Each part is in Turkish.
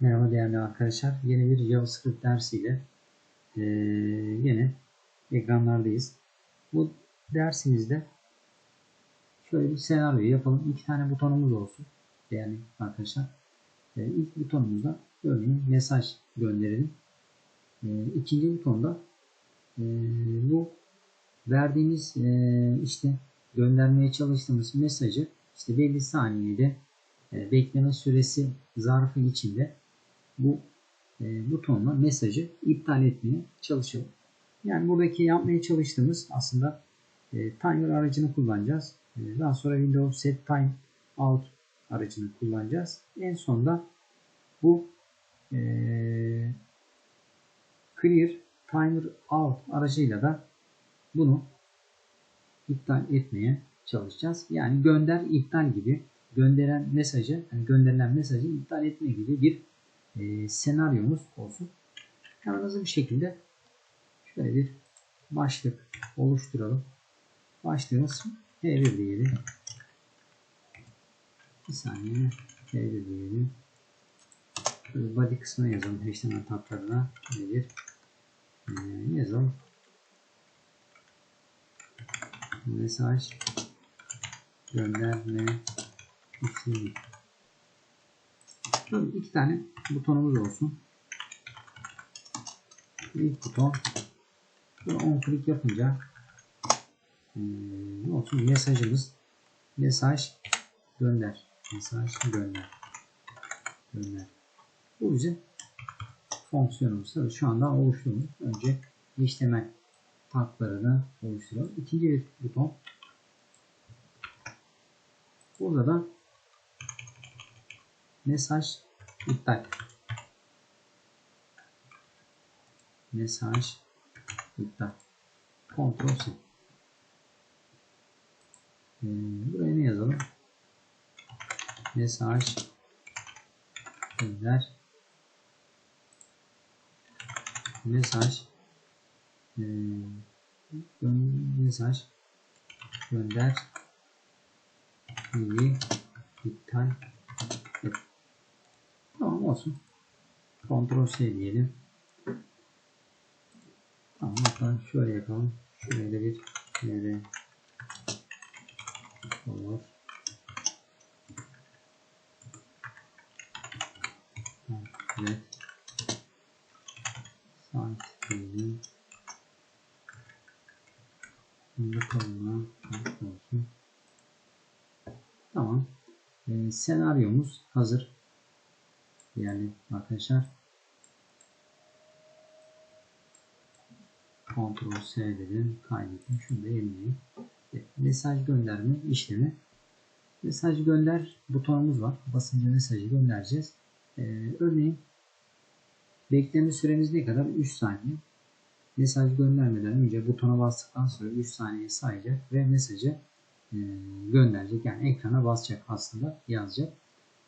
Merhaba değerli arkadaşlar. Yeni bir JavaScript dersiyle eee yine ekranlardayız. Bu dersimizde şöyle bir senaryo yapalım. İki tane butonumuz olsun. Değerli arkadaşlar. Eee ilk butonumuzda örneğin mesaj gönderelim. Eee ikinci butonda eee, bu verdiğimiz eee, işte göndermeye çalıştığımız mesajı işte belli saniyede e, bekleme süresi zarfı içinde bu e, butonla mesajı iptal etmeye çalışalım. Yani buradaki yapmaya çalıştığımız aslında e, timer aracını kullanacağız. E, daha sonra Windows Set Time Out aracını kullanacağız. En sonunda bu e, Clear Timer Out aracıyla da bunu iptal etmeye çalışacağız. Yani gönder iptal gibi gönderen mesajı yani gönderilen mesajı iptal etme gibi bir e, senaryomuz olsun. Hemen hızlı bir şekilde şöyle bir başlık oluşturalım. Başlığımız H1 diyelim. Bir saniye H1 diyelim. Şöyle body kısmına yazalım. HTML tablarına H1 e, yazalım. Mesaj gönderme işlemi. Şöyle iki tane butonumuz olsun. İlk buton. Böyle on click yapınca ne olsun mesajımız mesaj gönder. Mesaj gönder. Gönder. Bu bizim fonksiyonumuz. Tabii şu anda oluşturmuş önce HTML taglarını oluşturalım. İkinci bir buton. Burada da mesaj iptal. Mesaj. İptal. Kontrol C. Ee, buraya ne yazalım? Mesaj. Gönder. Mesaj. E, mesaj. Gönder. İptal. Et. Tamam olsun. Ctrl C diyelim. Tamam hatta şöyle yapalım. Şuraya da bir yere olur. Evet. Site diyelim. Bakalım olsun. Tamam. Ee, senaryomuz hazır. Yani arkadaşlar Ctrl S dedim. Kaydettim. Şunu da. Evet, mesaj gönderme işlemi. Mesaj gönder butonumuz var. Basınca mesajı göndereceğiz. Ee, örneğin bekleme süremiz ne kadar? 3 saniye. Mesaj göndermeden önce butona bastıktan sonra 3 saniye sayacak ve mesajı e, gönderecek. Yani ekrana basacak aslında yazacak.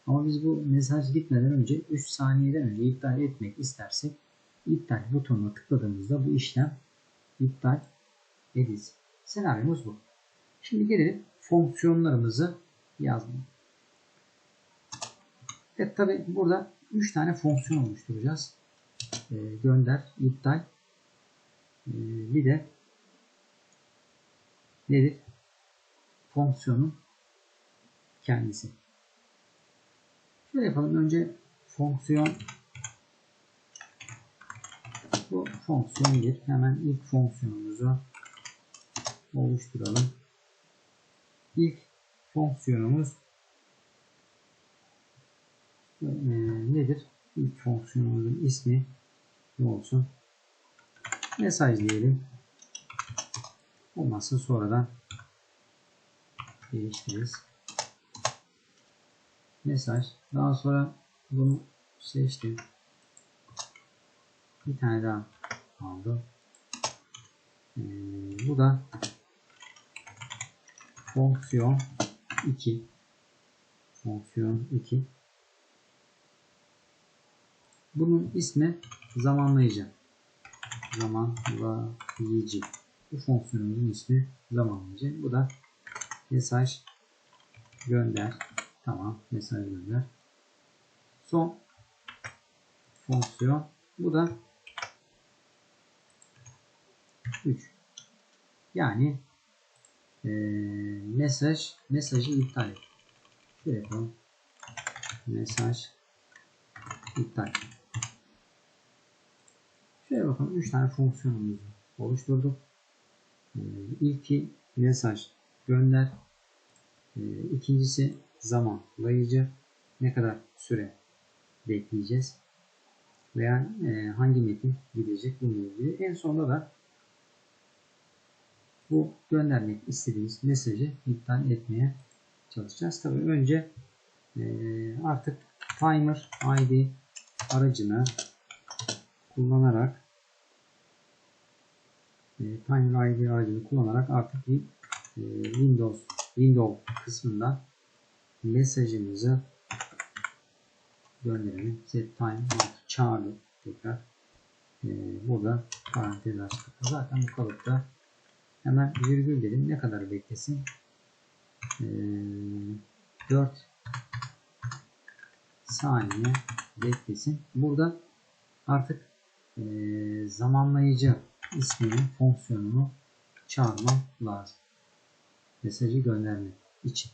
Ama biz bu mesaj gitmeden önce 3 saniyeden önce iptal etmek istersek iptal butonuna tıkladığımızda bu işlem iptal edilsin. Senaryomuz bu. Şimdi gelelim fonksiyonlarımızı yazmaya. Evet tabi burada 3 tane fonksiyon oluşturacağız. E, gönder, iptal e, bir de nedir? Fonksiyonun kendisi. Şöyle yapalım. Önce fonksiyon bu fonksiyon 1. Hemen ilk fonksiyonumuzu oluşturalım. İlk fonksiyonumuz e, nedir? İlk fonksiyonumuzun ismi ne olsun? Mesaj diyelim. Olmazsa sonradan değiştiririz mesaj. Daha sonra bunu seçtim. Bir tane daha aldım. Ee, bu da fonksiyon 2 fonksiyon 2 bunun ismi zamanlayıcı zamanlayıcı bu fonksiyonumuzun ismi zamanlayıcı bu da mesaj gönder Tamam. Mesaj gönder. Son fonksiyon. Bu da 3. Yani e, mesaj mesajı iptal et. Şöyle yapalım. Mesaj iptal. Şöyle bakalım. 3 tane fonksiyonumuzu oluşturduk. E, ilki mesaj gönder. E, ikincisi zamanlayıcı. Ne kadar süre bekleyeceğiz veya e, hangi metin gidecek bununla ilgili. En sonunda da bu göndermek istediğimiz mesajı iptal etmeye çalışacağız. Tabii önce e, artık timer ID aracını kullanarak e, timer ID aracını kullanarak artık bir e, Windows Windows kısmından mesajımızı gönderelim. Set time çağırdık tekrar. E, burada parantez açtık. Zaten bu kalıpta hemen virgül dedim. Ne kadar beklesin? E, 4 saniye beklesin. Burada artık e, zamanlayıcı isminin fonksiyonunu çağırmam lazım. Mesajı göndermek için.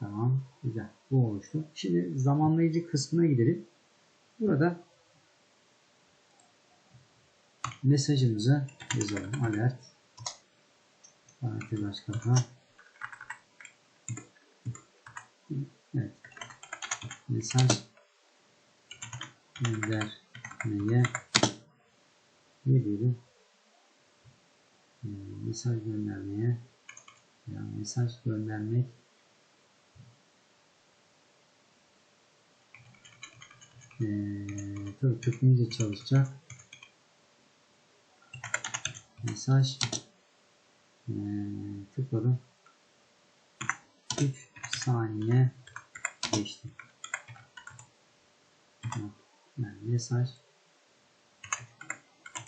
Tamam. Güzel. Bu oluştu. Şimdi zamanlayıcı kısmına gidelim. Burada mesajımızı yazalım. Alert. Parantez aç. Evet. Mesaj göndermeye ne diyelim? Ee, mesaj göndermeye yani mesaj göndermek ee, tabii Türkçe çalışacak mesaj ee, tıkladım 3 saniye geçti yani mesaj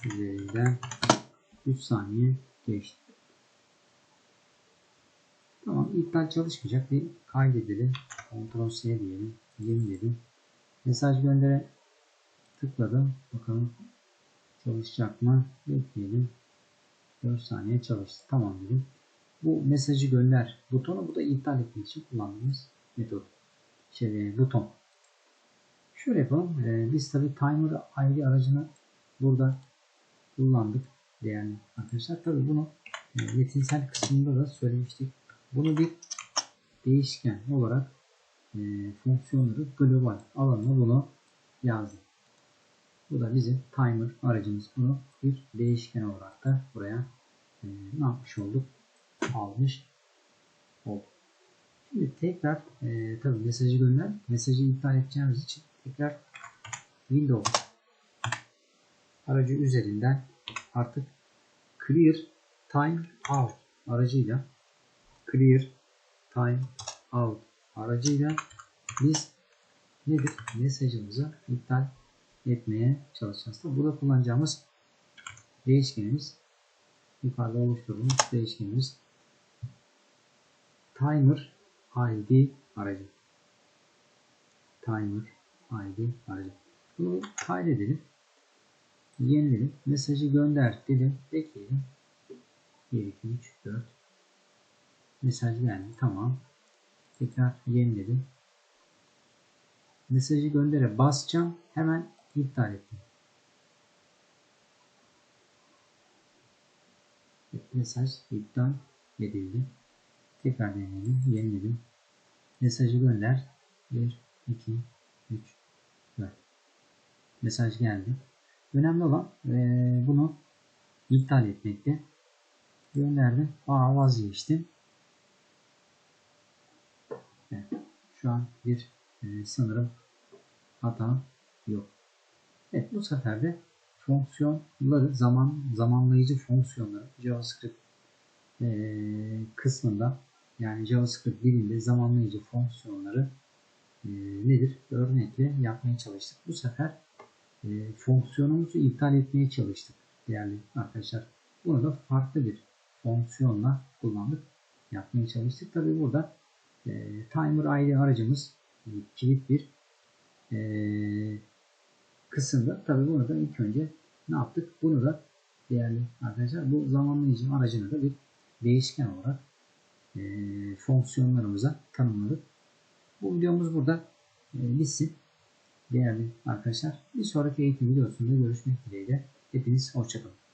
üzerinden 3 saniye geçti Tamam iptal çalışmayacak. Bir kaydedelim. Ctrl C diyelim. Yeni dedim. Mesaj göndere tıkladım. Bakalım çalışacak mı? Bekleyelim. 4 saniye çalıştı. Tamam dedim. Bu mesajı gönder butonu bu da iptal etmek için kullandığımız metot. Şey, buton. Şöyle yapalım. Ee, biz tabi timer ID aracını burada kullandık değerli arkadaşlar. Tabi bunu e, metinsel kısmında da söylemiştik. Bunu bir değişken olarak e, fonksiyonları global alanına bunu yazdım. Bu da bizim timer aracımız. Bunu bir değişken olarak da buraya e, ne yapmış olduk? Almış olduk. Şimdi tekrar e, tabi mesajı gönder. Mesajı iptal edeceğimiz için tekrar Windows aracı üzerinden artık clear time out aracıyla clear time out aracıyla biz nedir? Mesajımızı iptal etmeye çalışacağız. Tabi burada kullanacağımız değişkenimiz yukarıda oluşturduğumuz değişkenimiz timer id aracı. Timer id aracı. Bunu kaydedelim. Yenilelim. Mesajı gönder dedim. Bekleyelim. 1, 2, 3, 4, Mesaj geldi. Tamam. Tekrar yeniledim. Mesajı göndere basacağım. Hemen iptal ettim. Mesaj iptal edildi. Tekrar deneyelim. Yeniledim. Mesajı gönder. 1, 2, 3, 4. Mesaj geldi. Önemli olan bunu iptal etmekte. Gönderdim. Aa vazgeçtim. Evet. Şu an bir e, sanırım hata yok. Evet bu sefer de fonksiyonları zaman zamanlayıcı fonksiyonları JavaScript e, kısmında yani JavaScript dilinde zamanlayıcı fonksiyonları e, nedir? Örnekle yapmaya çalıştık. Bu sefer e, fonksiyonumuzu iptal etmeye çalıştık değerli arkadaşlar. Bunu da farklı bir fonksiyonla kullandık. Yapmaya çalıştık. Tabi burada e, timer ID aracımız kilit bir e, kısımda tabii bunu da ilk önce ne yaptık? Bunu da değerli arkadaşlar bu zamanlayıcı aracını da bir değişken olarak e, fonksiyonlarımıza tanımladık. Bu videomuz burada e, bitsin. Değerli arkadaşlar bir sonraki eğitim videosunda görüşmek dileğiyle. Hepiniz hoşçakalın.